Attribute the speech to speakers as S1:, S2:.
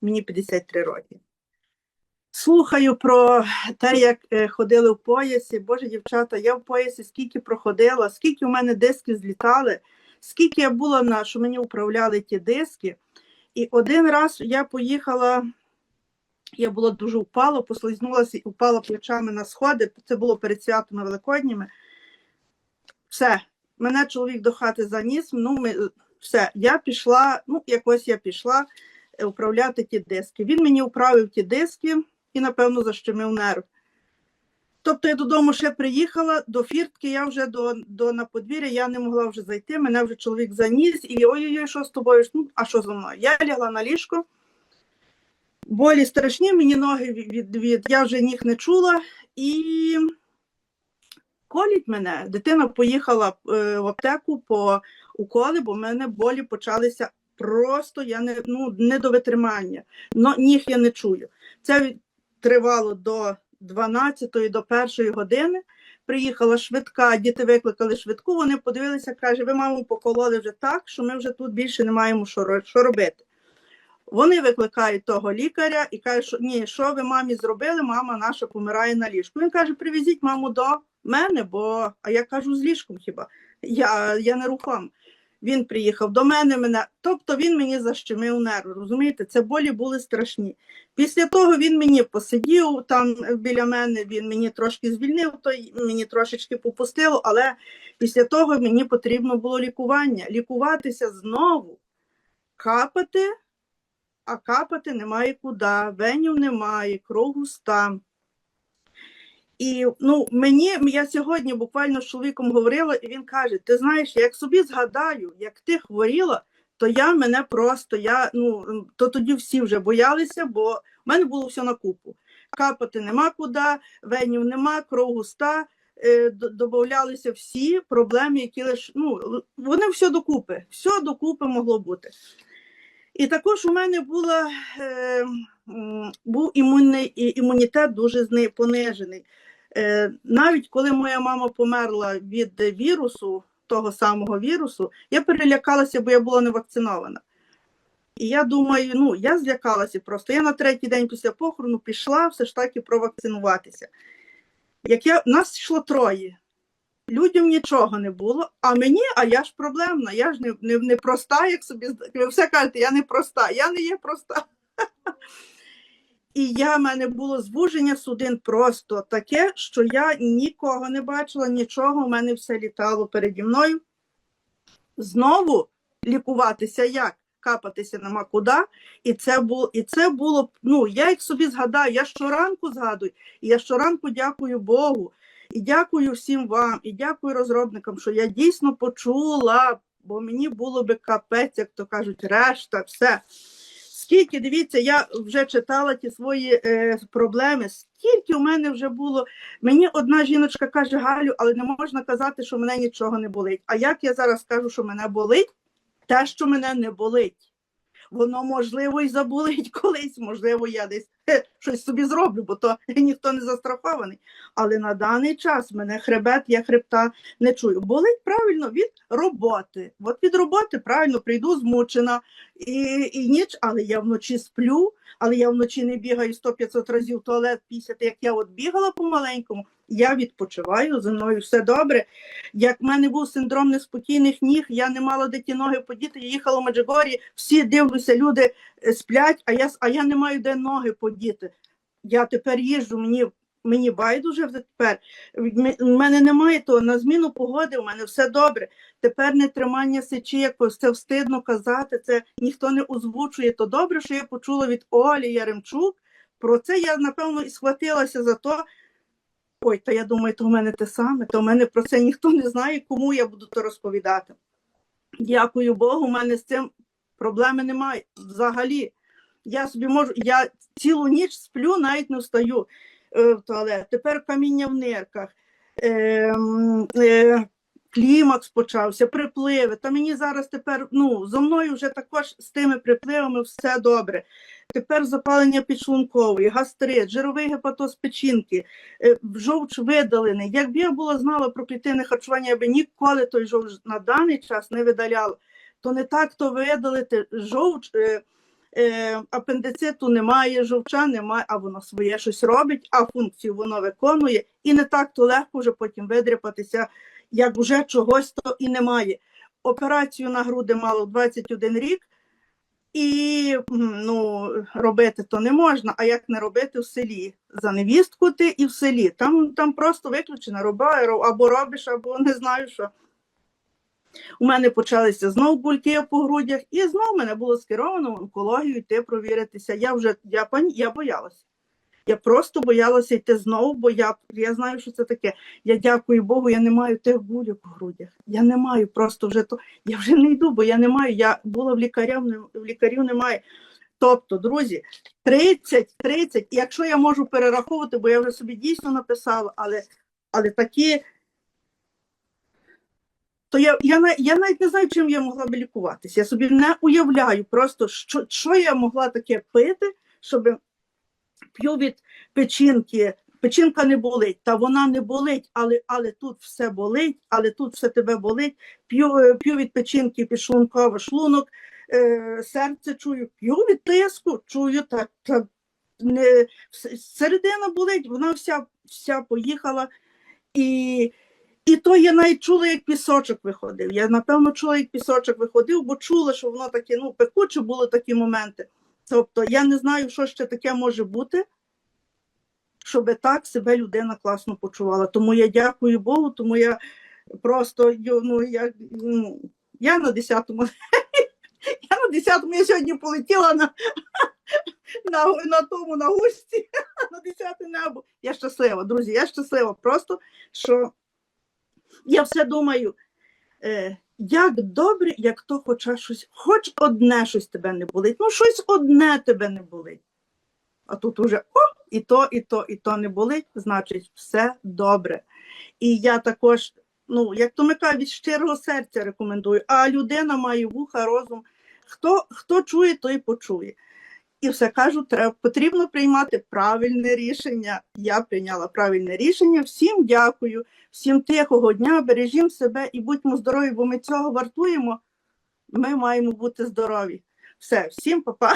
S1: мені 53 роки. Слухаю про те, як е, ходили в поясі. Боже, дівчата, я в поясі скільки проходила, скільки у мене диски злітали, скільки я була на що мені управляли ті диски. І один раз я поїхала, я була дуже впала, послизнулася і упала плечами на сходи. Це було перед святами великодніми. Все, мене чоловік до хати заніс. Ну, ми, все, я пішла, ну, якось я пішла управляти ті диски. Він мені управив ті диски і, напевно, защемив нерв. Тобто я додому ще приїхала, до фіртки, я вже до, до на подвір'я, я не могла вже зайти, мене вже чоловік заніс, і ой-ой-ой, що з тобою? Ну, а що зі мною? Я лягла на ліжко, болі страшні, мені ноги від, від, від я вже ніг не чула, і коліть мене. Дитина поїхала е, в аптеку по уколи, бо в мене болі почалися просто я не, ну, не до витримання. Но ніг я не чую. Це тривало до 12 до 1 години. Приїхала швидка, діти викликали швидку, вони подивилися, каже, ви маму покололи вже так, що ми вже тут більше не маємо що, що робити. Вони викликають того лікаря і кажуть, що ні, що ви мамі зробили, мама наша помирає на ліжку. Він каже, привезіть маму до мене, бо а я кажу з ліжком хіба. Я, я не рухом. Він приїхав до мене, мене, тобто він мені защемив нерви. Розумієте, це болі були страшні. Після того він мені посидів там біля мене, він мені трошки звільнив, то мені трошечки попустило, але після того мені потрібно було лікування. Лікуватися знову, капати, а капати немає куди, венів немає, кров густа. І ну, мені я сьогодні буквально з чоловіком говорила, і він каже: Ти знаєш, як собі згадаю, як ти хворіла, то я мене просто я ну то тоді всі вже боялися, бо в мене було все на купу. Капати нема куди, венів нема, кров густа. е, д- Добавлялися всі проблеми, які лиш ну вони все докупи, все докупи могло бути. І також у мене була, е, був імунний, імунітет дуже понижений. Е, навіть коли моя мама померла від вірусу, того самого вірусу, я перелякалася, бо я була не вакцинована. І я думаю, ну я злякалася просто. Я на третій день після похорону пішла все ж таки провакцинуватися. Як я нас йшло троє, людям нічого не було, а мені, а я ж проблемна, я ж не, не, не проста, як собі ви все кажете, я не проста, я не є проста. І я в мене було звуження судин просто таке, що я нікого не бачила, нічого, у мене все літало переді мною. Знову лікуватися як? Капатися нема куди. І це було, і це було, ну, я як собі згадаю, я щоранку згадую, і я щоранку дякую Богу, і дякую всім вам, і дякую розробникам, що я дійсно почула, бо мені було би капець, як то кажуть, решта, все. Скільки, дивіться, я вже читала ті свої е, проблеми, скільки у мене вже було. Мені одна жіночка каже, Галю, але не можна казати, що мене нічого не болить. А як я зараз кажу, що мене болить, те, що мене не болить. Воно можливо і заболить колись, можливо, я десь хе, щось собі зроблю, бо то ніхто не застрахований. Але на даний час мене хребет, я хребта не чую. Болить правильно від роботи. От від роботи правильно прийду змучена і, і ніч, але я вночі сплю, але я вночі не бігаю 100-500 разів в туалет після як я от бігала по-маленькому, я відпочиваю, зі мною все добре. Як в мене був синдром неспокійних ніг, я не мала де ті ноги подіти, я їхала в Меджигорі, всі дивлюся, люди е, сплять, а я, а я не маю де ноги подіти. Я тепер їжджу, мені, мені байдуже тепер. В мене немає того, на зміну погоди, у мене все добре. Тепер не тримання сечі, якось це встидно казати, це ніхто не озвучує. То добре, що я почула від Олі Яремчук. Про це я, напевно, і схватилася за то. Ой, то я думаю, то в мене те саме, то в мене про це ніхто не знає, кому я буду то розповідати. Дякую Богу, у мене з цим проблеми немає. Взагалі, я собі можу, я цілу ніч сплю, навіть не встаю в туалет. Тепер каміння в нирках. Е, е, клімакс почався, припливи. Та мені зараз тепер, ну, зо мною вже також з тими припливами все добре. Тепер запалення підшлункової, гастрит, жировий гепатоз печінки, е, жовч видалений. Якби я була знала про клітинне харчування, я би ніколи той жовч на даний час не видаляла. То не так то видалити жовч. Е, апендициту немає, жовча немає, а воно своє щось робить, а функцію воно виконує, і не так то легко вже потім видряпатися, як вже чогось то і немає. Операцію на груди мало 21 рік, і ну, робити то не можна, а як не робити в селі? За невістку ти і в селі. Там, там просто виключено роба, або робиш, або не знаю що. У мене почалися знов бульки по грудях, і знов мене було скеровано в онкологію йти провіритися. Я вже я, пані, я боялася. Я просто боялася йти знову, бо я, я знаю, що це таке. Я дякую Богу, я не маю тих булів по грудях. Я не маю просто вже то. Я вже не йду, бо я не маю. Я була в лікарів, в лікарів немає. Тобто, друзі, 30, 30, і якщо я можу перераховувати, бо я вже собі дійсно написала, але, але такі то я, я, я навіть не знаю, чим я могла би лікуватися. Я собі не уявляю просто, що, що я могла таке пити, щоб п'ю від печінки. Печінка не болить, та вона не болить, але, але тут все болить, але тут все тебе болить. П'ю, е, п'ю від печінки підшлунково шлунок, е, серце чую, п'ю від тиску, чую, так, так не, середина болить, вона вся, вся поїхала. І, і то я навіть чула, як пісочок виходив. Я напевно чула, як пісочок виходив, бо чула, що воно таке, ну, пекуче були такі моменти. Тобто я не знаю, що ще таке може бути, щоб так себе людина класно почувала. Тому я дякую Богу, тому я просто ну, я, ну, я на 10-му. Я на 10-му я сьогодні полетіла на, на, на тому на густі, на 10 небо. Я щаслива, друзі, я щаслива. Просто що я все думаю, е, як добре, як то хоча щось, хоч одне щось тебе не болить. Ну, щось одне тебе не болить. А тут уже о, і то, і то, і то не болить, значить, все добре. І я також, ну, як то ми кажуть, від щирого серця рекомендую. А людина має вуха, розум. Хто, хто чує, той почує. І все кажу, треба потрібно приймати правильне рішення. Я прийняла правильне рішення. Всім дякую, всім тихого дня, бережімо себе і будьмо здорові, бо ми цього вартуємо. Ми маємо бути здорові. Все, всім па-па.